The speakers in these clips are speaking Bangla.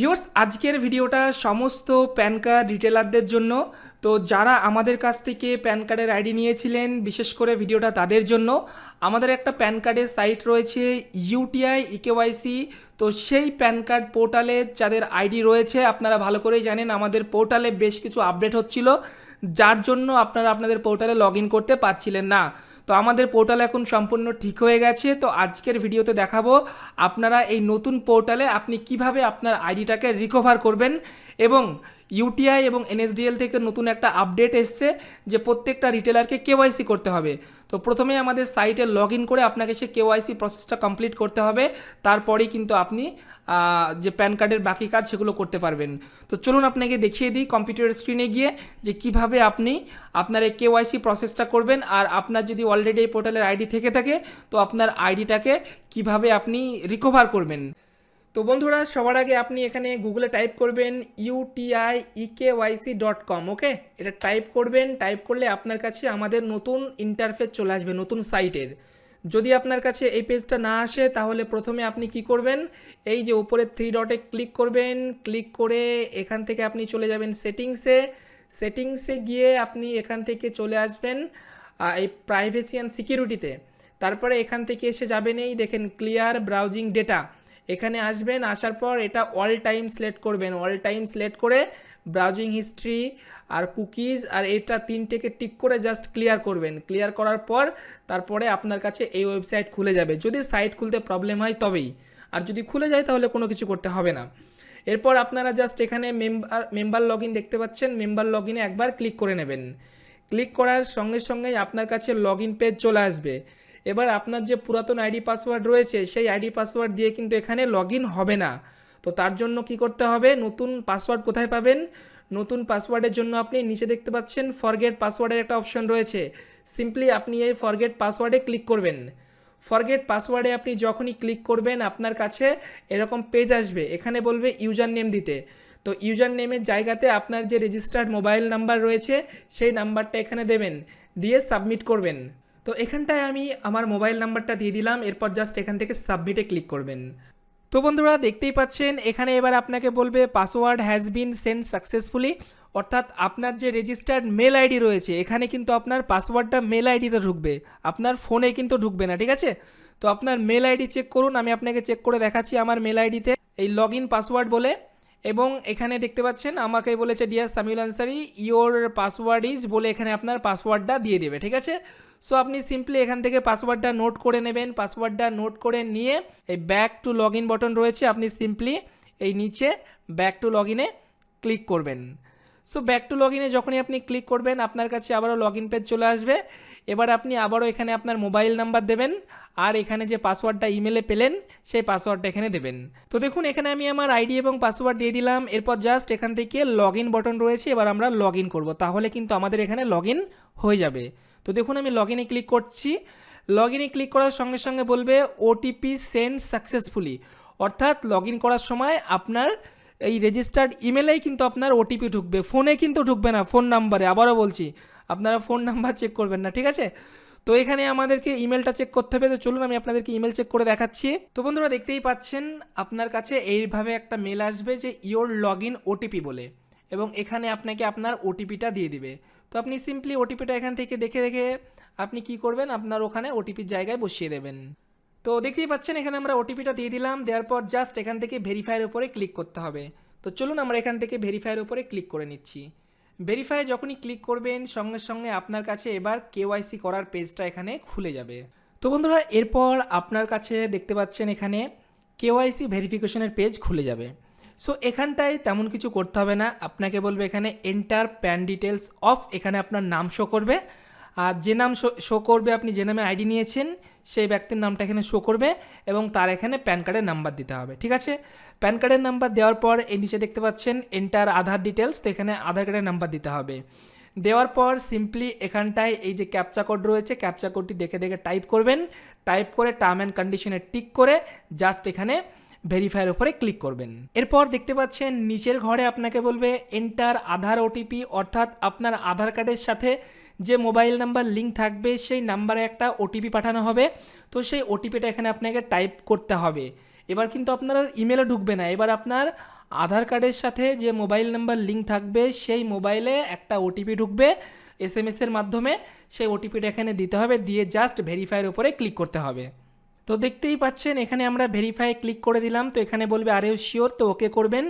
ভিউয়ার্স, আজকের ভিডিওটা সমস্ত প্যান কার্ড রিটেলারদের জন্য। তো যারা আমাদের কাছ থেকে প্যান কার্ডের আইডি নিয়েছিলেন, বিশেষ করে ভিডিওটা তাদের জন্য, আমাদের একটা প্যান কার্ডের সাইট রয়েছে ইউটিআই ইকেওয়াইসি তো সেই প্যান কার্ড পোর্টালে যাদের আইডি রয়েছে, আপনারা ভালো করেই জানেন, আমাদের পোর্টালে বেশ কিছু আপডেট হচ্ছিল, যার জন্য আপনারা আপনাদের পোর্টালে লগ করতে পারছিলেন না। তো আমাদের পোর্টাল এখন সম্পূর্ণ ঠিক হয়ে গেছে। তো আজকের ভিডিওতে দেখাবো আপনারা এই নতুন পোর্টালে আপনি কীভাবে আপনার আইডিটাকে রিকভার করবেন এবং ইউটিআই এবং এনএসডিএল থেকে নতুন একটা আপডেট এসছে যে প্রত্যেকটা রিটেলারকে কেওয়াইসি করতে হবে। তো প্রথমে আমাদের সাইটে লগ ইন করে আপনাকে সে কেওয়াইসি প্রসেসটা কমপ্লিট করতে হবে। তারপরেই কিন্তু আপনি যে প্যান কার্ডের বাকি কাজ সেগুলো করতে পারবেন। তো চলুন আপনাকে দেখিয়ে দিই কম্পিউটার স্ক্রিনে গিয়ে যে কীভাবে আপনি আপনার এই কেওয়াইসি প্রসেসটা করবেন। আর আপনার যদি অলরেডি এই পোর্টালের আইডি থেকে থাকে, তো আপনার আইডিটাকে কীভাবে আপনি রিকভার করবেন। তো বন্ধুরা, সবার আগে আপনি এখানে গুগলে টাইপ করবেন UTI eKYC dot com okay এটা টাইপ করবেন টাইপ করলে আপনার কাছে আমাদের নতুন ইন্টারফেস চলে আসবে, নতুন সাইটের যদি আপনার কাছে এই পেজটা না আসে, তাহলে প্রথমে আপনি কি করবেন? এই যে উপরে থ্রি ডটে ক্লিক করবেন ক্লিক করে এখান থেকে আপনি চলে যাবেন সেটিংসে সেটিংসে গিয়ে আপনি এখান থেকে চলে আসবেন এই প্রাইভেসি অ্যান্ড সিকিউরিটিতে তারপরে এখান থেকে এসে যাবেন এই দেখেন ক্লিয়ার ব্রাউজিং ডেটা এখানে আসবেন, আসার পর এটা অল টাইম সিলেক্ট করবেন। অল টাইম সিলেক্ট করে ব্রাউজিং হিস্ট্রি আর কুকিজ আর এটা তিনটেকে টিক করে জাস্ট ক্লিয়ার করবেন। ক্লিয়ার করার পর তারপরে আপনার কাছে এই ওয়েবসাইট খুলে যাবে। যদি সাইট খুলতে প্রবলেম হয় তবেই। আর যদি খুলে যায় তাহলে কোনো কিছু করতে হবে না। এরপর আপনারা জাস্ট এখানে মেম্বার মেম্বার লগ দেখতে পাচ্ছেন। মেম্বার লগ একবার ক্লিক করে নেবেন। ক্লিক করার সঙ্গে সঙ্গেই আপনার কাছে লগ পেজ চলে আসবে। এবার আপনার যে পুরাতন আইডি পাসওয়ার্ড রয়েছে, সেই আইডি পাসওয়ার্ড দিয়ে কিন্তু এখানে লগ হবে না। তো তার জন্য কি করতে হবে? নতুন পাসওয়ার্ড কোথায় পাবেন? নতুন পাসওয়ার্ডের জন্য আপনি নিচে দেখতে পাচ্ছেন ফরগেট পাসওয়ার্ডের একটা অপশন রয়েছে। সিম্পলি আপনি এই ফরগেট পাসওয়ার্ডে ক্লিক করবেন। ফরগেট পাসওয়ার্ডে আপনি যখনই ক্লিক করবেন, আপনার কাছে এরকম পেজ আসবে। এখানে বলবে ইউজার নেম দিতে। তো ইউজার নেমের জায়গাতে আপনার যে রেজিস্টার্ড মোবাইল নাম্বার রয়েছে, সেই নাম্বারটা এখানে দেবেন। দিয়ে সাবমিট করবেন। তো এখানটায় আমি আমার মোবাইল নাম্বারটা দিয়ে দিলাম, এরপর জাস্ট এখান থেকে সাবমিটে ক্লিক করবেন। তো বন্ধুরা, দেখতেই পাচ্ছেন, এখানে এবার আপনাকে বলবে password has been send successfully অর্থাৎ আপনার যে রেজিস্টার্ড মেল আইডি রয়েছে, এখানে কিন্তু আপনার পাসওয়ার্ডটা মেল আইডিতে ঢুকবে, আপনার ফোনে কিন্তু ঢুকবে না, ঠিক আছে? তো আপনার মেল আইডি চেক করুন, আমি আপনাকে চেক করে দেখাচ্ছি আমার মেল আইডিতে এই লগ ইন পাসওয়ার্ড বলে। এবং এখানে দেখতে পাচ্ছেন, আমাকে বলেছে dear Samiul Ansari your password is বলে এখানে আপনার পাসওয়ার্ডটা দিয়ে দেবে, ঠিক আছে? সো আপনি সিম্পলি এখান থেকে পাসওয়ার্ডটা নোট করে নেবেন পাসওয়ার্ডটা নোট করে নিয়ে এই back to log in button রয়েছে, আপনি সিম্পলি এই নিচে ব্যাক টু লগ ইনে ক্লিক করবেন। সো ব্যাক টু লগ ইনে যখনই আপনি ক্লিক করবেন, আপনার কাছে আবারও লগ ইন পেজ চলে আসবে। এবার আপনি আবারও এখানে আপনার মোবাইল নাম্বার দেবেন, আর এখানে যে পাসওয়ার্ডটা ইমেলে পেলেন, সেই পাসওয়ার্ডটা এখানে দেবেন। তো দেখুন, এখানে আমি আমার আইডি এবং পাসওয়ার্ড দিয়ে দিলাম। এরপর জাস্ট এখান থেকে লগ ইন বটন রয়েছে, এবার আমরা লগ ইন করব। তাহলে কিন্তু আমাদের এখানে লগ ইন হয়ে যাবে। তো দেখুন, আমি লগ ইনে ক্লিক করছি। লগ ইনে ক্লিক করার সঙ্গে সঙ্গে বলবে, ওটিপি সেন্ড সাকসেসফুলি। অর্থাৎ লগ ইন করার সময় আপনার এই রেজিস্টার্ড ইমেলেই কিন্তু আপনার ওটিপি ঢুকবে। ফোনে কিন্তু ঢুকবে না, ফোন নাম্বারে। আবারও বলছি আপনারা ফোন নাম্বার চেক করবেন না, ঠিক আছে? তো এখানে আমাদেরকে ইমেলটা চেক করতে হবে। তো চলুন আমি আপনাদেরকে ইমেল চেক করে দেখাচ্ছি। তো বন্ধুরা দেখতেই পাচ্ছেন, আপনার কাছে এইভাবে একটা মেল আসবে যে ইওর লগ ইন ওটিপি বলে, এবং এখানে আপনাকে আপনার ওটিপিটা দিয়ে দিবে। তো আপনি সিম্পলি ওটিপিটা এখান থেকে দেখে দেখে আপনি কি করবেন? আপনার ওখানে ওটিপির জায়গায় বসিয়ে দেবেন। তো দেখতেই পাচ্ছেন, এখানে আমরা ওটিপিটা দিয়ে দিলাম, দেওয়ার পর জাস্ট এখান থেকে ভেরিফাইয়ের উপরে ক্লিক করতে হবে। তো চলুন আমরা এখান থেকে ভেরিফাইয়ের উপরে ক্লিক করে নিচ্ছি। ভেরিফাই যখনই ক্লিক করবেন, সঙ্গে সঙ্গে আপনার কাছে এবার কেওয়াইসি করার পেজটা এখানে খুলে যাবে। তো বন্ধুরা, এরপর আপনার কাছে দেখতে পাচ্ছেন এখানে কেওয়াইসি ভেরিফিকেশনের পেজ খুলে যাবে। সো এখানটায় তেমন কিছু করতে হবে না। আপনাকে বলবে এখানে এন্টার প্যান ডিটেলস অফ এখানে আপনার নাম শো করবে। আর যে নাম শো করবে, আপনি যে নামে আইডি নিয়েছেন, সেই ব্যক্তির নামটা এখানে শো করবে এবং তার এখানে প্যান কার্ডের নাম্বার দিতে হবে, ঠিক আছে? প্যান কার্ডের নাম্বার দেওয়ার পর এই নিচে দেখতে পাচ্ছেন এন্টার আধার ডিটেলস তো এখানে আধার কার্ডের নাম্বার দিতে হবে। দেওয়ার পর সিম্পলি এখানটায় এই যে ক্যাপচা কোড রয়েছে ক্যাপচা কোডটি দেখে দেখে টাইপ করবেন। টাইপ করে টার্ম অ্যান্ড কন্ডিশনে টিক করে জাস্ট এখানে ভেরিফাইয়ের উপরে ক্লিক করবেন। এরপর দেখতে পাচ্ছেন নিচের ঘরে আপনাকে বলবে এন্টার আধার ওটিপি অর্থাৎ আপনার আধার কার্ডের সাথে যে মোবাইল নাম্বার লিঙ্ক থাকবে, সেই নাম্বারে একটা ওটিপি পাঠানো হবে। তো সেই ওটিপিটা এখানে আপনাকে টাইপ করতে হবে। এবার কিন্তু আপনার ইমেলে ঢুকবে না। এবার আপনার আধার কার্ডের সাথে যে মোবাইল নাম্বার লিঙ্ক থাকবে, সেই মোবাইলে একটা ওটিপি ঢুকবে এস এম এসের মাধ্যমে। সেই ওটিপিটা এখানে দিতে হবে, দিয়ে জাস্ট ভেরিফাইয়ের উপরে ক্লিক করতে হবে। তো দেখতেই পাচ্ছেন, এখানে আমরা ভেরিফাই ক্লিক করে দিলাম, তো এখানে বলবে আরেও শিওর তো ওকে করবেন।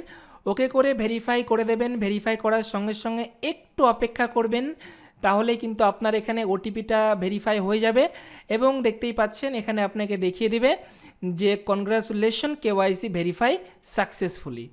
ওকে করে ভেরিফাই করে দেবেন ভেরিফাই করার সঙ্গে সঙ্গে একটু অপেক্ষা করবেন তাহলে কিন্তু আপনার এখানে ওটিপিটা ভেরিফাই হয়ে যাবে। এবং দেখতেই পাচ্ছেন, এখানে আপনাকে দেখিয়ে দিবে যে কনগ্রাচুলেশন কেওয়াইসি ভেরিফাই সাকসেসফুলি